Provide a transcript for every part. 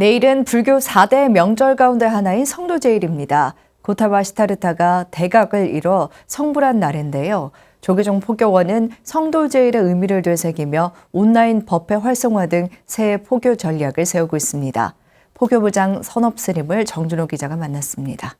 내일은 불교 4대 명절 가운데 하나인 성도제일입니다. 고타바 시타르타가 대각을 이뤄 성불한 날인데요. 조계종 포교원은 성도제일의 의미를 되새기며 온라인 법회 활성화 등 새 포교 전략을 세우고 있습니다. 포교부장 선업스님을 정준호 기자가 만났습니다.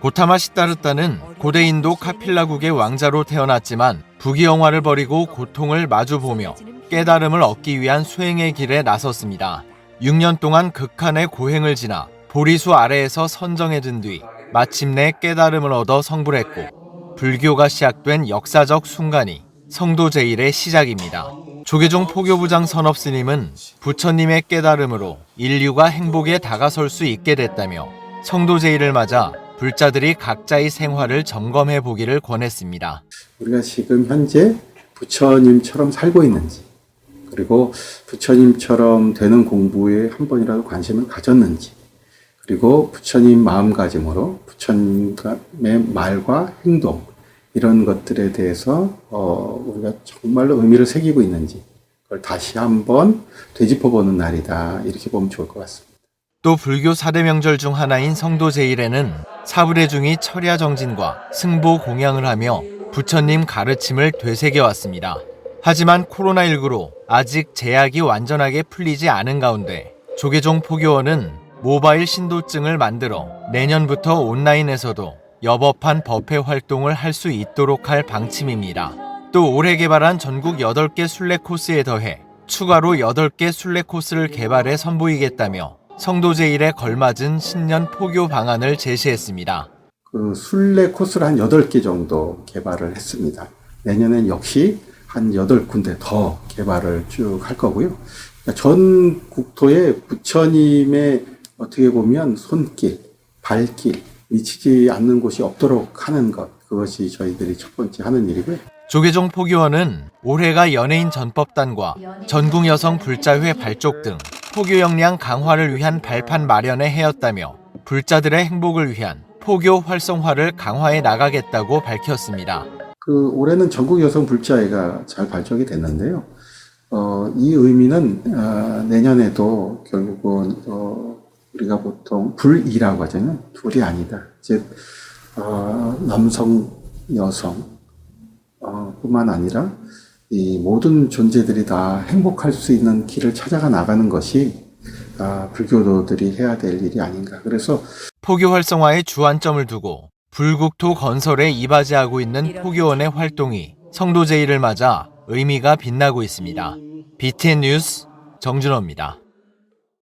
고타마 시타르타는 고대 인도 카필라국의 왕자로 태어났지만 부귀영화를 버리고 고통을 마주보며 깨달음을 얻기 위한 수행의 길에 나섰습니다. 6년 동안 극한의 고행을 지나 보리수 아래에서 선정해둔 뒤 마침내 깨달음을 얻어 성불했고 불교가 시작된 역사적 순간이 성도 제일의 시작입니다. 조계종 포교부장 선업 스님은 부처님의 깨달음으로 인류가 행복에 다가설 수 있게 됐다며 성도 제일을 맞아 불자들이 각자의 생활을 점검해 보기를 권했습니다. 우리가 지금 현재 부처님처럼 살고 있는지, 그리고 부처님처럼 되는 공부에 한 번이라도 관심을 가졌는지, 그리고 부처님 마음가짐으로 부처님의 말과 행동, 이런 것들에 대해서, 어, 우리가 정말로 의미를 새기고 있는지, 그걸 다시 한번 되짚어 보는 날이다. 이렇게 보면 좋을 것 같습니다. 또 불교 4대 명절 중 하나인 성도 제일에는 사불의 중이 철야 정진과 승보 공양을 하며 부처님 가르침을 되새겨 왔습니다. 하지만 코로나19로 아직 제약이 완전하게 풀리지 않은 가운데 조계종 포교원은 모바일 신도증을 만들어 내년부터 온라인에서도 여법한 법회 활동을 할 수 있도록 할 방침입니다. 또 올해 개발한 전국 8개 순례 코스에 더해 추가로 8개 순례 코스를 개발해 선보이겠다며 성도 제일에 걸맞은 신년 포교 방안을 제시했습니다. 그 순례 코스를 한 8개 정도 개발을 했습니다. 내년엔 역시 한 8군데 더 개발을 쭉 할 거고요. 그러니까 전 국토에 부처님의 어떻게 보면 손길, 발길, 미치지 않는 곳이 없도록 하는 것. 그것이 저희들이 첫 번째 하는 일이고요. 조계종 포교원은 올해가 연예인 전법단과 전국 여성 불자회 발족 등 포교 역량 강화를 위한 발판 마련의 해였다며 불자들의 행복을 위한 포교 활성화를 강화해 나가겠다고 밝혔습니다. 그 올해는 전국 여성 불자회가 잘 발족이 됐는데요. 어, 이 의미는 어, 내년에도 결국은 어, 우리가 보통 불이라고 하잖아요. 둘이 아니다. 즉 어, 남성, 여성 어, 뿐만 아니라 이 모든 존재들이 다 행복할 수 있는 길을 찾아가 나가는 것이 아, 불교도들이 해야 될 일이 아닌가. 그래서 포교 활성화에 주안점을 두고 불국토 건설에 이바지하고 있는 포교원의 활동이 성도 제일을 맞아 의미가 빛나고 있습니다. BTN 뉴스 정준호입니다.